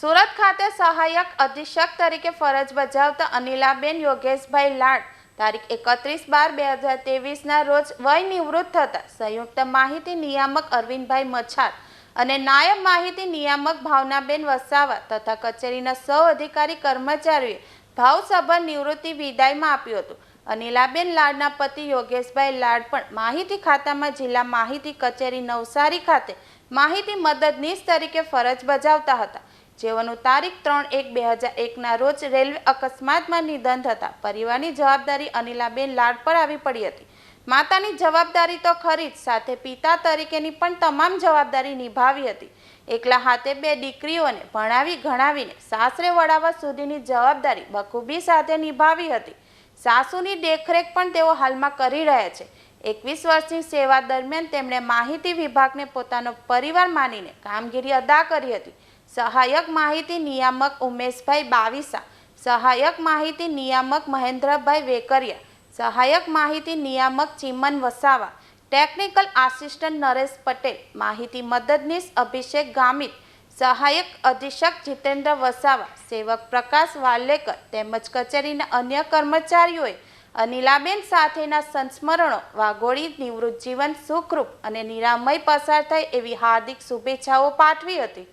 સુરત ખાતે સહાયક અધિક્ષક તરીકે ફરજ બજાવતા અનિલાબેન યોગેશભાઈ લાડ તારીખ એકત્રીસ બાર બે હજાર તેવીસના રોજ વય નિવૃત્ત થતા. સંયુક્ત માહિતી નિયામક અરવિંદભાઈ મછાર અને નાયબ માહિતી નિયામક ભાવનાબેન વસાવા તથા કચેરીના સૌ અધિકારી કર્મચારીઓએ ભાવસભર નિવૃત્તિ વિદાયમાં આપ્યું હતું. અનિલાબેન લાડના પતિ યોગેશભાઈ લાડ પણ માહિતી ખાતામાં જિલ્લા માહિતી કચેરી નવસારી ખાતે માહિતી મદદનીશ તરીકે ફરજ બજાવતા હતા. જેઓનું તારીખ ત્રણ એક બે હજાર એકના રોજ રેલવે અકસ્માતમાં નિધન થતાં પરિવારની જવાબદારી અનિલાબેન લાડ પર આવી પડી હતી. માતાની જવાબદારી તો ખરી જ, સાથે પિતા તરીકેની પણ તમામ જવાબદારી નિભાવી હતી. એકલા હાથે બે દીકરીઓને ભણાવી ગણાવીને સાસરે વળાવવા સુધીની જવાબદારી બખૂબી સાથે નિભાવી હતી. સાસુની દેખરેખ પણ તેઓ હાલમાં કરી રહ્યા છે. એકવીસ વર્ષની સેવા દરમિયાન તેમણે માહિતી વિભાગને પોતાનો પરિવાર માનીને કામગીરી અદા કરી હતી. સહાયક માહિતી નિયામક ઉમેશભાઈ બાવીસા, સહાયક માહિતી નિયામક મહેન્દ્રભાઈ વેકરિયા, સહાયક માહિતી નિયામક ચિમન વસાવા, ટેકનિકલ આસિસ્ટન્ટ નરેશ પટેલ, માહિતી મદદનીશ અભિષેક ગામિત, સહાયક અધિક્ષક જીતેન્દ્ર વસાવા, સેવક પ્રકાશ વાલેકર તેમજ કચેરીના અન્ય કર્મચારીઓએ અનિલાબેન સાથેના સંસ્મરણો, વાઘોડી નિવૃત્ત જીવન સુખરૂપ અને નિરામય પસાર થાય એવી હાર્દિક શુભેચ્છાઓ પાઠવી હતી.